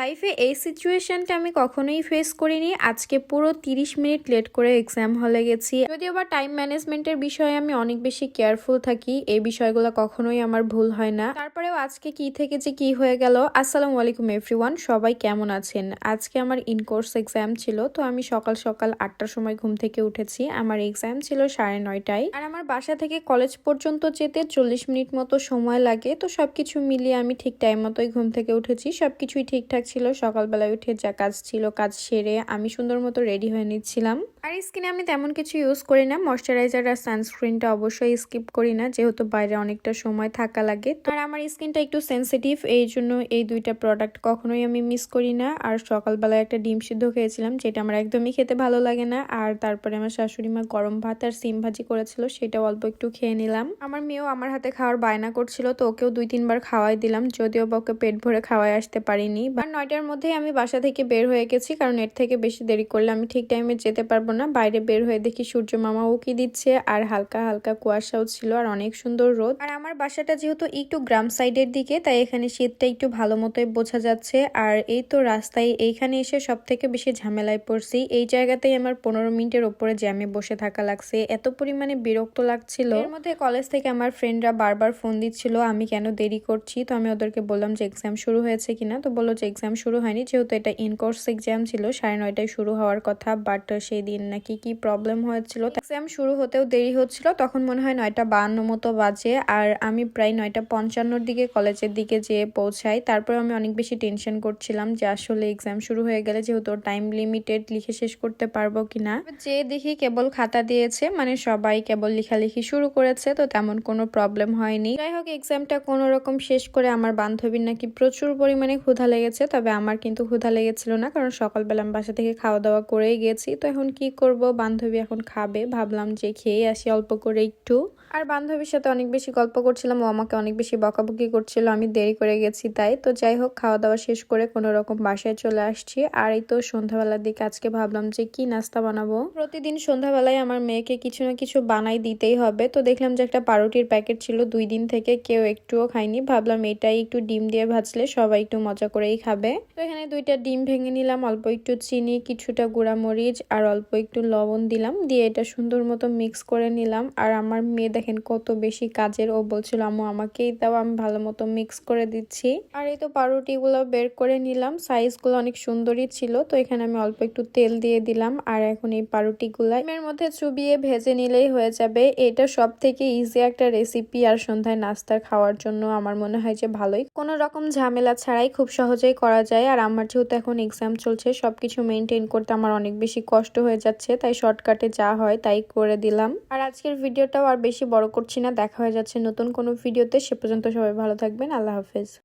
লাইফে এই সিচুয়েশনটা আমি কখনোই ফেস করিনি। আজকে পুরো তিরিশ মিনিট লেট করে এক্সাম হলে গেছি। যদিও বা টাইম ম্যানেজমেন্টের বিষয়ে আমি অনেক বেশি কেয়ারফুল থাকি, এই বিষয়গুলো কখনোই আমার ভুল হয় না। তারপরেও আজকে কি থেকে যে কি হয়ে গেল, আসসালামু আলাইকুম এভরিওয়ান সবাই কেমন আছেন? আজকে আমার ইনকোর্স এক্সাম ছিল, তো আমি সকাল সকাল আটটার সময় ঘুম থেকে উঠেছি। আমার এক্সাম ছিল সাড়ে নয়টায়। আর আমার বাসা থেকে কলেজ পর্যন্ত যেতে চল্লিশ মিনিট মতো সময় লাগে। তো সব কিছু মিলিয়ে আমি ঠিক টাইম মতোই ঘুম থেকে উঠেছি। সব কিছুই ঠিকঠাক ছিল। সকালবেলায় উঠে যা কাজ ছিল কাজ সেরে আমি সুন্দর মতো রেডি হয়ে নিচ্ছিলাম। আর স্কিনে আমি তেমন কিছু ইউজ করি না। ময়শ্চারাইজার আর সানস্ক্রিনটা অবশ্যই স্কিপ করি না, যেহেতু বাইরে অনেকটা সময় থাকা লাগে। আর আমার স্কিনটা একটু সেন্সিটিভ এই জন্য এই দুইটা প্রোডাক্ট কখনোই আমি মিস করি না। আর সকালবেলায় একটা ডিম সিদ্ধ খেয়েছিলাম, যেটা আমার একদমই খেতে ভালো লাগে না। আর তারপরে আমার শাশুড়ি মা গরম ভাত আর সিম ভাজি করেছিল সেটা অল্প একটু খেয়ে নিলাম। আমার মেয়েও আমার হাতে খাওয়ার বায়না করছিল, তো ওকেও দুই তিনবার খাওয়াই দিলাম, যদিও বা ওকে পেট ভরে খাওয়াই আসতে পারিনি। বা নয়টার মধ্যেই আমি বাসা থেকে বের হয়ে গেছি, কারণ এর থেকে বেশি দেরি করলে আমি ঠিক টাইমে যেতে পারব না, বাইরে বের হয়ে দেখি সূর্য মামা উকি দিচ্ছে আর হালকা হালকা কুয়াশাও ছিল আর অনেক সুন্দর রোদ। আর আমার বাসাটা যেহেতু একটু গ্রাম সাইডের দিকে, তাই এখানে শীতটা একটু ভালো মতোই বোঝা যাচ্ছে। আর এই তো রাস্তায় এইখানে এসে সব থেকে বেশি ঝামেলায় পড়ছি। এই জায়গাতেই আমার পনেরো মিনিটের ওপরে জ্যামে বসে থাকা লাগছে। এত পরিমাণে বিরক্ত লাগছিল। এর মধ্যে কলেজ থেকে আমার ফ্রেন্ডরা বারবার ফোন দিচ্ছিল, আমি কেন দেরি করছি? তো আমি ওদেরকে বললাম যে, এক্সাম শুরু হয়েছে কিনা? তো বলল যে, এক্সাম শুরু হয়নি, যেহেতু এটা ইনকোর্স এক্সাম ছিল, সাড়ে নয়টায় শুরু হওয়ার কথা, বাট সেই দিন নাকি কি প্রবলেম হয়েছিল? এক্সাম শুরু হতেও দেরি হচ্ছিল, তখন মনে হয় নয়টা বান্ন মতো বাজে। আর আমি প্রায় নয়টা পঞ্চান্নর দিকে কলেজের দিকে যেয়ে পৌঁছাই। তারপর আমি অনেক বেশি টেনশন করছিলাম যে আসলে এক্সাম শুরু হয়ে গেলে যেহেতু টাইম লিমিটেড লিখে শেষ করতে পারব কিনা। যে দেখি কেবল খাতা দিয়েছে মানে সবাই কেবল লেখালেখি শুরু করেছে, তো তেমন কোনো প্রবলেম হয়নি। যাই হোক এক্সামটা কোনো রকম শেষ করে আমার বান্ধবীর নাকি প্রচুর পরিমাণে ক্ষুধা লেগেছে, তবে আমার কিন্তু ক্ষুধা লেগেছিল না, কারণ সকালবেলা আমি বাসা থেকে খাওয়া দাওয়া করেই গেছি। তো এখন কি করব? বান্ধবী এখন খাবে। ভাবলাম যে খেয়ে আসি অল্প করে একটু। আর বান্ধবীর সাথে অনেক বেশি গল্প করছিলাম। ও আমাকে অনেক বেশি বকাবকি করছিল। আমি দেরি করে গেছি তাই। তো যাই হোক খাওয়া দাওয়া শেষ করে কোনো রকম বাসায় চলে আসছি। আর এই তো সন্ধ্যাবেলার দিকে আজকে ভাবলাম যে কি নাস্তা বানাবো। প্রতিদিন সন্ধ্যাবেলায় আমার মেয়েকে কিছু না কিছু বানাই দিতেই হবে। তো দেখলাম যে একটা পাউরুটির প্যাকেট ছিল। দুই দিন থেকে কেউ একটুও খায়নি। ভাবলাম এটাই একটু ডিম দিয়ে ভাজলে সবাই একটু মজা করেই খাবে। তো এখানে দুইটা ডিম ভেঙে নিলাম। অল্প একটু চিনি, কিছুটা গুঁড়া মরিচ আর অল্প একটু লবণ দিলাম, দিয়ে এটা সুন্দর মতো মিক্স করে নিলাম। আর আমার মেয়ে দেখেন কত বেশি কাজের, ও বলছিল, আম্মু, আমাকেই দাও, আমি ভালো মতো মিক্স করে দিচ্ছি। আর এই তো পাউরুটিগুলো বের করে নিলাম। সাইজগুলো অনেক সুন্দরই ছিল, তো এখানে আমি অল্প একটু তেল দিয়ে দিলাম। আর এখন এই পাউরুটিগুলো এর মধ্যে চুবিয়ে ভেজে নিলেই হয়ে যাবে। এটা সব থেকে ইজি একটা রেসিপি আর সন্ধ্যায় নাস্তা খাওয়ার জন্য আমার মনে হয় যে ভালোই। কোনো রকম ঝামেলা ছাড়াই খুব সহজেই করা যায়। আর আমার যেহেতু এখন এক্সাম চলছে, সবকিছু মেনটেন করতে আমার অনেক বেশি কষ্ট হয়ে যাচ্ছে, তাই শর্টকাটে যা হয় তাই করে দিলাম। আর আজকের ভিডিওটাও আর বেশি বড় করছি না, দেখা হয়ে যাচ্ছে নতুন কোনো ভিডিওতে। সে পর্যন্ত সবাই ভালো থাকবেন, আল্লাহ হাফেজ।